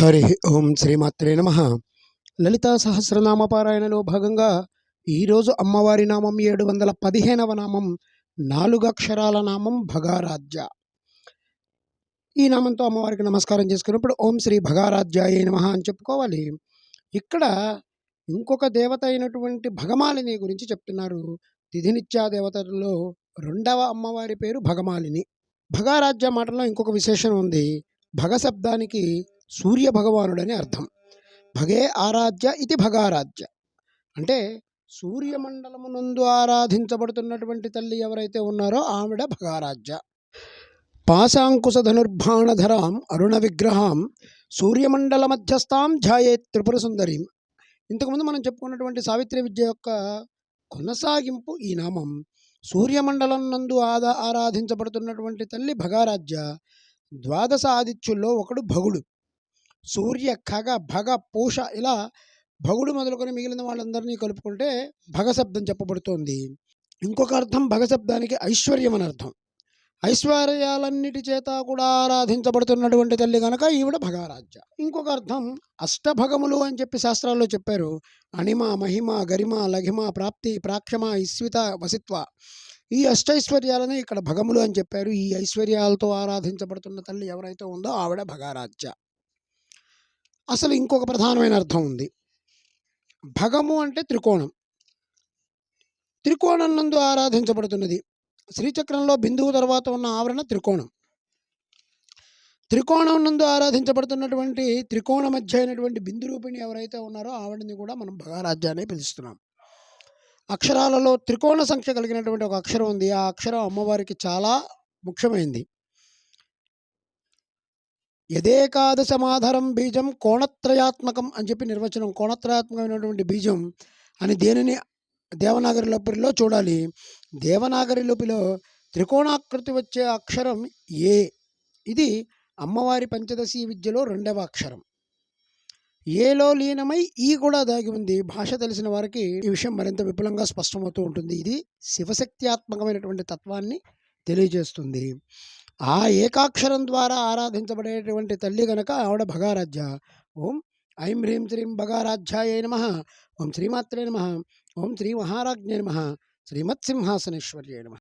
హరి ఓం శ్రీమాత్రే నమ. లలితా సహస్రనామ పారాయణలో భాగంగా ఈరోజు అమ్మవారి నామం ఏడు వందల పదిహేనవ నామం నాలుగు అక్షరాల నామం భగారాజ్య ఈ నామంతో అమ్మవారికి నమస్కారం చేసుకున్నప్పుడు ఓం శ్రీ భగారాజ్యాయ నమ అని చెప్పుకోవాలి. ఇక్కడ ఇంకొక దేవత అయినటువంటి భగమాలిని గురించి చెప్తున్నారు. తిథినిత్యా దేవతల్లో రెండవ అమ్మవారి పేరు భగమాలిని. భగారాజ్య మాటలో ఇంకొక విశేషం ఉంది. భగ శబ్దానికి సూర్య భగవానుడని అర్థం. భగే ఆరాధ్య ఇది భగారాధ్య. అంటే సూర్యమండలమునందు ఆరాధించబడుతున్నటువంటి తల్లి ఎవరైతే ఉన్నారో ఆవిడ భగారాధ్య. పాశాంకుశ ధనుర్భాణధరాం అరుణ విగ్రహాం సూర్యమండల మధ్యస్థాం ధ్యాయే త్రిపుర సుందరీం. ఇంతకుముందు మనం చెప్పుకున్నటువంటి సావిత్రి విద్య యొక్క కొనసాగింపు ఈ నామం. సూర్యమండలం నందు ఆదా ఆరాధించబడుతున్నటువంటి తల్లి భగారాజ్య ద్వాదశ ఆదిత్యుల్లో ఒకడు భగుడు. సూర్య ఖగ భగ పూష ఇలా భగుడు మొదలుకొని మిగిలిన వాళ్ళందరినీ కలుపుకుంటే భగశబ్దం చెప్పబడుతోంది. ఇంకొక అర్థం భగశబ్దానికి ఐశ్వర్యం అని అర్థం. ఐశ్వర్యాలన్నిటి చేత కూడా ఆరాధించబడుతున్నటువంటి తల్లి కనుక ఈవిడ భగారాజ్య ఇంకొక అర్థం అష్టభగములు అని చెప్పి శాస్త్రాల్లో చెప్పారు. అణిమ మహిమ గరిమ లఘిమ ప్రాప్తి ప్రాక్షమ ఇస్విత వసిత్వ. ఈ అష్టైశ్వర్యాలని ఇక్కడ భగములు అని చెప్పారు. ఈ ఐశ్వర్యాలతో ఆరాధించబడుతున్న తల్లి ఎవరైతే ఉందో ఆవిడ భగారాజ్య అసలు ఇంకొక ప్రధానమైన అర్థం ఉంది. భగము అంటే త్రికోణం. త్రికోణం నందు ఆరాధించబడుతున్నది. శ్రీచక్రంలో బిందువు తర్వాత ఉన్న ఆవరణ త్రికోణం. త్రికోణం నందు ఆరాధించబడుతున్నటువంటి త్రికోణ మధ్య అయినటువంటి బిందు రూపిణి ఎవరైతే ఉన్నారో ఆవిడని కూడా మనం భగారాజ్యాన్ని పిలుస్తున్నాం. అక్షరాలలో త్రికోణ సంఖ్య కలిగినటువంటి ఒక అక్షరం ఉంది. ఆ అక్షరం అమ్మవారికి చాలా ముఖ్యమైనది యదేకాదశమాధరం బీజం కోణత్రయాత్మకం అని చెప్పి నిర్వచనం కోణత్రయాత్మకమైనటువంటి బీజం అని దేనిని దేవనాగరి లోపలిలో చూడాలి. దేవనాగరి లోపల త్రికోణాకృతి వచ్చే అక్షరం ఏ? ఇది అమ్మవారి పంచదశి విద్యలో రెండవ అక్షరం. ఏలో లీనమై ఈ కూడా దాగి ఉంది. భాష తెలిసిన వారికి ఈ విషయం మరింత విపులంగా స్పష్టమవుతూ ఉంటుంది. ఇది శివశక్త్యాత్మకమైనటువంటి తత్వాన్ని తెలియజేస్తుంది. ఆ ఏకాక్షరం ద్వారా ఆరాధించబడేటువంటి తల్లి గనక ఆవిడ భగారాధ్య. ఓం ఐం హ్రీం శ్రీం భగారాధ్యాయ నమ. ఓం శ్రీమాత్రే నమ. ఓం శ్రీ మహారాజ్ఞే నమ. శ్రీమత్సింహాసనేశ్వర్యే నమ.